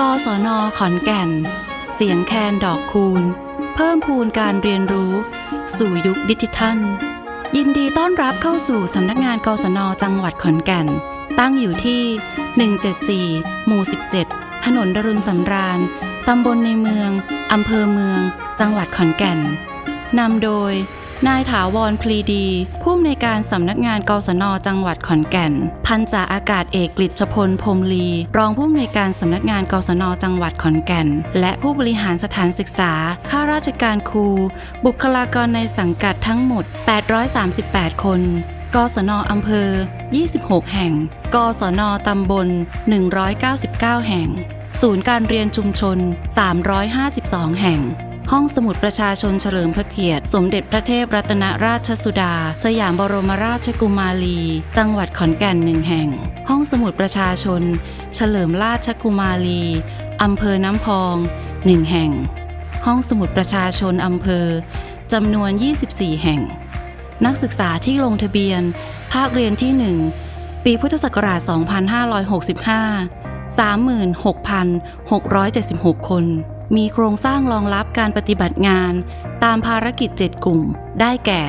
กศนขอนแก่น เสียงแคนดอกคูณ เพิ่มพูนการเรียนรู้ สู่ยุคดิจิทัล ยินดีต้อนรับเข้าสู่สำนักงานกศนจังหวัดขอนแก่น ตั้งอยู่ที่ 174 หมู่ 17 ถนนดรุณสำราญ ตำบลในเมือง อำเภอเมือง จังหวัดขอนแก่น นำโดย นายถาวรพลีดี ผู้อำนวยการสำนักงานกศนจังหวัดขอนแก่น พันจ่าอากาศเอกกฤษพลพรมลี รองผู้อำนวยการสำนักงานกศนจังหวัดขอนแก่น และผู้บริหารสถานศึกษา ข้าราชการครู บุคลากรในสังกัดทั้งหมด 838 คน กศนอำเภอ 26 แห่ง กศนตำบล 199 แห่ง ศูนย์การเรียนชุมชน 352 แห่ง ห้องสมุดประชาชนเฉลิมพระเกียรติ สมเด็จพระเทพรัตนราชสุดา สยามบรมราชกุมารี จังหวัดขอนแก่นหนึ่งแห่ง ห้องสมุดประชาชน เฉลิมราชกุมารีอำเภอน้ำพองหนึ่งแห่ง ห้องสมุดประชาชนอำเภอจำนวน 24 แห่ง นักศึกษาที่ลงทะเบียน ภาคเรียนที่ 1 ปีพุทธศักราช 2565 36,676 คน มีโครงสร้างรองรับการปฏิบัติงาน ตามภารกิจ 7 กลุ่ม ได้แก่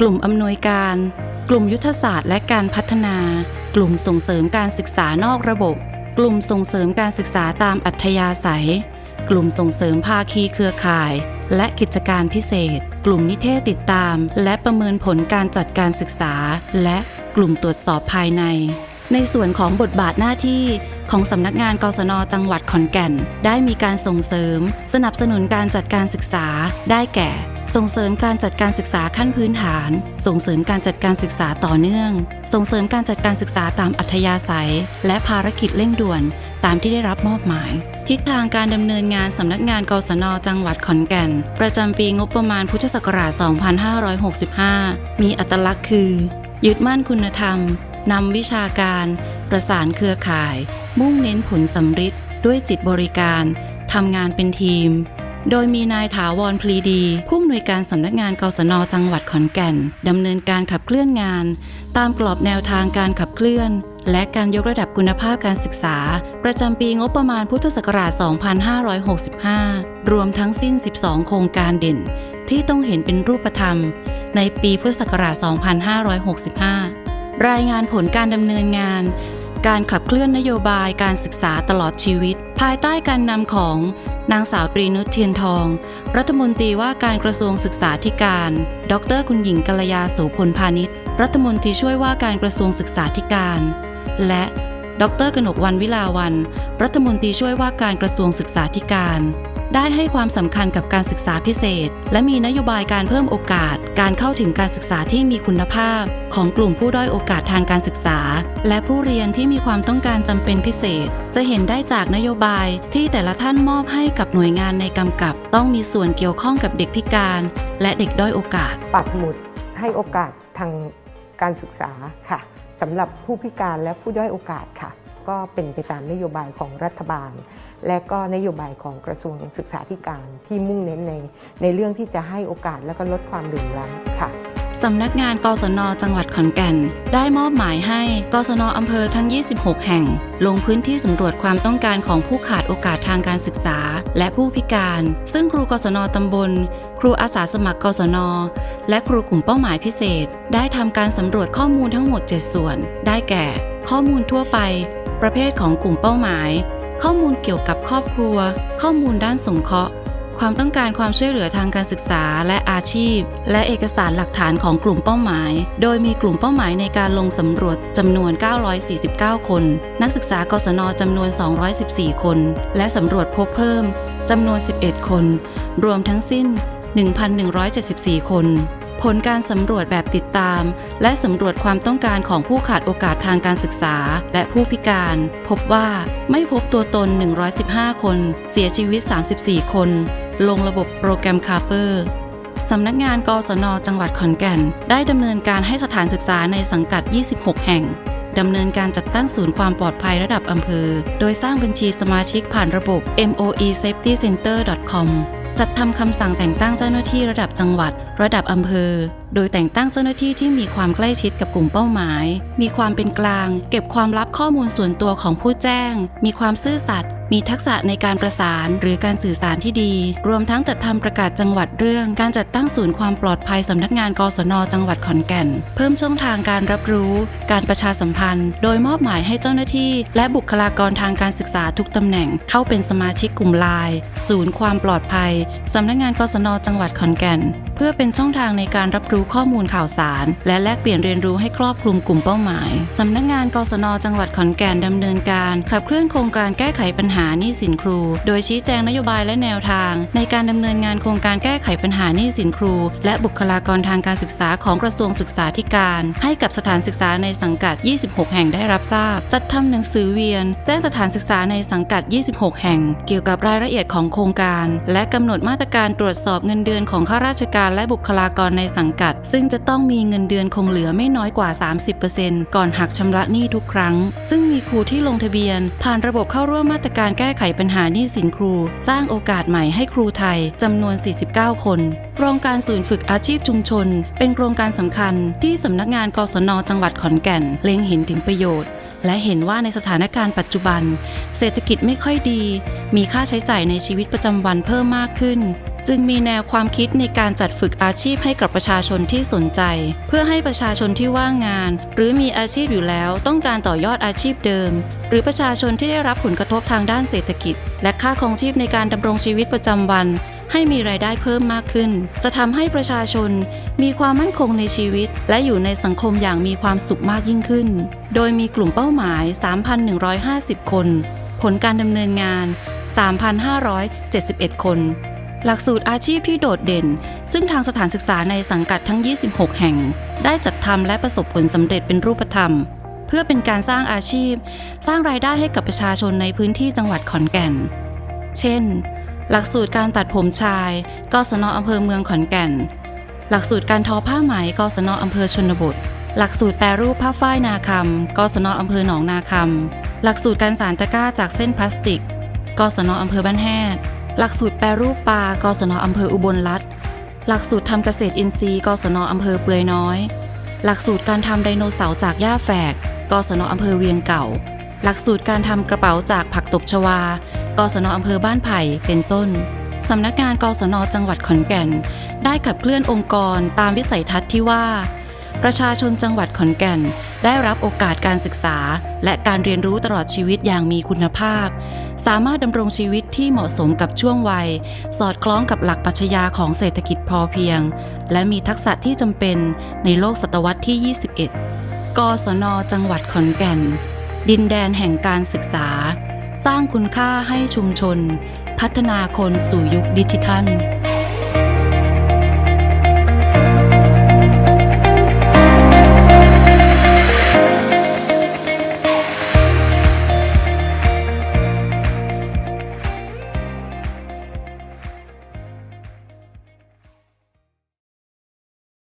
กลุ่มอำนวยการ กลุ่มยุทธศาสตร์และการพัฒนา กลุ่มส่งเสริมการศึกษานอกระบบ กลุ่มส่งเสริมการศึกษาตามอัธยาศัย กลุ่มส่งเสริมภาคีเครือข่าย และกิจการพิเศษ กลุ่มนิเทศติดตาม และประเมินผลการจัดการศึกษา และกลุ่มตรวจสอบภายในในส่วนของบทบาทหน้าที่ ของสำนักงานกศนจังหวัดขอนแก่น ได้มีการส่งเสริม สนับสนุนการจัดการศึกษาได้แก่ ส่งเสริมการจัดการศึกษาขั้นพื้นฐาน ส่งเสริมการจัดการศึกษาต่อเนื่อง ส่งเสริมการจัดการศึกษาตามอัธยาศัย และภารกิจเร่งด่วน ตามที่ได้รับมอบหมายทิศทางการดำเนินงานสำนักงานกศนจังหวัดขอนแก่น ประจำปีงบประมาณพุทธศักราช 2565 มีอัตลักษณ์คือ ยึดมั่นคุณธรรม นำวิชาการ ประสานเครือข่าย มุ่งเน้นผลสำฤทธิ์ด้วยจิตบริการทำงานเป็นทีม โดยมีนายถาวรพลีดี ผู้อำนวยการสำนักงานกศนจังหวัดขอนแก่นดำเนินการขับเคลื่อนงาน ตามกรอบแนวทางการขับเคลื่อน และการยกระดับคุณภาพการศึกษา ประจำปีงบประมาณพุทธศักราช 2565 รวมทั้งสิ้น 12 โครงการเด่น ที่ต้องเห็นเป็นรูปธรรม ในปีพุทธศักราช 2565 รายงานผลการดำเนินงาน การขับเคลื่อนนโยบายการศึกษาตลอดชีวิต ภายใต้การนำของนางสาวตรีนุชเทียนทอง รัฐมนตรีว่าการกระทรวงศึกษาธิการ ดรคุณหญิงกัลยาโสพลพาณิชย์ รัฐมนตรีช่วยว่าการกระทรวงศึกษาธิการ และดรกนกวันวิลาวัน รัฐมนตรีช่วยว่าการกระทรวงศึกษาธิการ ได้ให้ความสำคัญกับการศึกษาพิเศษ และมีนโยบายการเพิ่มโอกาส การเข้าถึงการศึกษาที่มีคุณภาพ ของกลุ่มผู้ด้อยโอกาสทางการศึกษา และผู้เรียนที่มีความต้องการจำเป็นพิเศษ จะเห็นได้จากนโยบายที่แต่ละท่านมอบให้กับหน่วยงานในกำกับ ต้องมีส่วนเกี่ยวข้องกับเด็กพิการ และเด็กด้อยโอกาส ปักหมุดให้โอกาสทางการศึกษาค่ะสำหรับผู้พิการและผู้ด้อยโอกาสค่ะ ก็เป็นไปตามนโยบายของรัฐบาล และก็นโยบายของกระทรวงศึกษาธิการที่มุ่งเน้นในในเรื่องที่จะให้โอกาสและก็ลดความเหลื่อมล้ำค่ะสำนักงานกศนจังหวัดขอนแก่น ได้มอบหมายให้กศนอำเภอทั้ง 26 แห่ง ลงพื้นที่สำรวจความต้องการของผู้ขาดโอกาสทางการศึกษา และผู้พิการ ซึ่งครูกศนตำบล ครูอาสาสมัครกศน และครูกลุ่มเป้าหมายพิเศษ ได้ทำการสำรวจข้อมูลทั้งหมด 7 ส่วน ได้แก่ ข้อมูลทั่วไป ประเภทของกลุ่มเป้าหมาย ข้อมูลเกี่ยวกับครอบครัว ข้อมูลด้านสงเคราะห์ ความต้องการความช่วยเหลือทางการศึกษาและอาชีพ และเอกสารหลักฐานของกลุ่มเป้าหมาย โดยมีกลุ่มเป้าหมายในการลงสำรวจจำนวน 949 คน นักศึกษากศนจำนวน 214 คน และสำรวจพบเพิ่มจำนวน 11 คน รวมทั้งสิ้น 1,174 คน ผลการสำรวจแบบติดตาม และสำรวจความต้องการของผู้ขาดโอกาสทางการศึกษา และผู้พิการ พบว่าไม่พบตัวตน 115 คน เสียชีวิต 34 คน ลงระบบโปรแกรมคาร์เปอร์สำนักงานกศน จังหวัดขอนแก่น ได้ดำเนินการให้สถานศึกษาในสังกัด 26 แห่งดำเนินการจัดตั้งศูนย์ความปลอดภัยระดับอำเภอ โดยสร้างบัญชีสมาชิกผ่านระบบ moesafetycenter.com จัดทำคำสั่งแต่งตั้งเจ้าหน้าที่ระดับจังหวัด ระดับอำเภอ โดยแต่งตั้งเจ้าหน้าที่ที่มีความใกล้ชิดกับกลุ่มเป้าหมาย มีความเป็นกลาง เก็บความลับข้อมูลส่วนตัวของผู้แจ้ง มีความซื่อสัตย์ มีทักษะในการประสานหรือการสื่อสารที่ดี รวมทั้งจัดทำประกาศจังหวัดเรื่อง การจัดตั้งศูนย์ความปลอดภัยสำนักงานกศนจังหวัดขอนแก่น เพิ่มช่องทางการรับรู้ การประชาสัมพันธ์ โดยมอบหมายให้เจ้าหน้าที่ และบุคลากรทางการศึกษาทุกตำแหน่งเข้าเป็นสมาชิกกลุ่มไลน์ศูนย์ความปลอดภัยสำนักงานกศนจังหวัดขอนแก่น เพื่อเป็นช่องทางในการรับรู้ข้อมูลข่าวสาร และแลกเปลี่ยนเรียนรู้ให้ครอบคลุมกลุ่มเป้าหมายสำนักงานกศนจังหวัดขอนแก่นดำเนินการขับเคลื่อนโครงการแก้ไขปัญหาหนี้สินครู โดยชี้แจงนโยบายและแนวทาง ในการดำเนินงานโครงการแก้ไขปัญหาหนี้สินครู และบุคลากรทางการศึกษาของกระทรวงศึกษาธิการ ให้กับสถานศึกษาในสังกัด 26 แห่งได้รับทราบ จัดทำหนังสือเวียน แจ้งสถานศึกษาในสังกัด 26 แห่ง เกี่ยวกับรายละเอียดของโครงการ และกำหนดมาตรการตรวจสอบเงินเดือนของข้าราชการและบุคลากรในสังกัด ซึ่งจะต้องมีเงินเดือนคงเหลือไม่น้อยกว่า 30%ก่อนหักชำระหนี้ทุกครั้ง ซึ่งมีครูที่ลงทะเบียน ผ่านระบบเข้าร่วมมาตรการแก้ไขปัญหาหนี้สินครู สร้างโอกาสใหม่ให้ครูไทยจำนวน 49 คนโครงการศูนย์ฝึกอาชีพชุมชน เป็นโครงการสำคัญที่สำนักงานกศนจังหวัดขอนแก่น เล็งเห็นถึงประโยชน์และเห็นว่าในสถานการณ์ปัจจุบัน เศรษฐกิจไม่ค่อยดี มีค่าใช้จ่ายในชีวิตประจำวันเพิ่มมากขึ้น จึงมีแนวความคิดในการจัดฝึกอาชีพให้กับประชาชนที่สนใจ เพื่อให้ประชาชนที่ว่างงาน หรือมีอาชีพอยู่แล้วต้องการต่อยอดอาชีพเดิม หรือประชาชนที่ได้รับผลกระทบทางด้านเศรษฐกิจ และค่าครองชีพในการดำรงชีวิตประจำวัน ให้มีรายได้เพิ่มมากขึ้น จะทำให้ประชาชนมีความมั่นคงในชีวิต และอยู่ในสังคมอย่างมีความสุขมากยิ่งขึ้น โดยมีกลุ่มเป้าหมาย 3,150 คน ผลการดำเนินงาน 3,571 คน หลักสูตรอาชีพที่โดดเด่น ซึ่งทางสถานศึกษาในสังกัดทั้ง 26 แห่ง ได้จัดทำและประสบผลสำเร็จเป็นรูปธรรม เพื่อเป็นการสร้างอาชีพ สร้างรายได้ให้กับประชาชนในพื้นที่จังหวัดขอนแก่น เช่น หลักสูตรการตัดผมชาย กศนอำเภอเมืองขอนแก่น หลักสูตรการทอผ้าไหม กศนอำเภอชนบท หลักสูตรแปรรูปผ้าฝ้ายนาคำ กศนอำเภอหนองนาคำ หลักสูตรการสารตะกร้าจากเส้นพลาสติก กศนอำเภอบ้านแฮด หลักสูตรแปรรูปปลากศนอำเภออุบลรัฐ หลักสูตรทำเกษตรอินทรีย์กศนอำเภอเปือยน้อย หลักสูตรการทำไดโนเสาร์จากหญ้าแฝกกศนอำเภอเวียงเก่า หลักสูตรการทำกระเป๋าจากผักตบชวากศนอำเภอบ้านไผ่เป็นต้นสำนักงานกศนจังหวัดขอนแก่น ได้ขับเคลื่อนองค์กรตามวิสัยทัศน์ที่ว่า ประชาชนจังหวัดขอนแก่น ได้รับโอกาสการศึกษา และการเรียนรู้ตลอดชีวิตอย่างมีคุณภาพ สามารถดำรงชีวิตที่เหมาะสมกับช่วงวัย สอดคล้องกับหลักปรัชญาของเศรษฐกิจพอเพียง และมีทักษะที่จำเป็นในโลกศตวรรษที่ 21 กศน จังหวัดขอนแก่น ดินแดนแห่งการศึกษา สร้างคุณค่าให้ชุมชน พัฒนาคนสู่ยุคดิจิทัล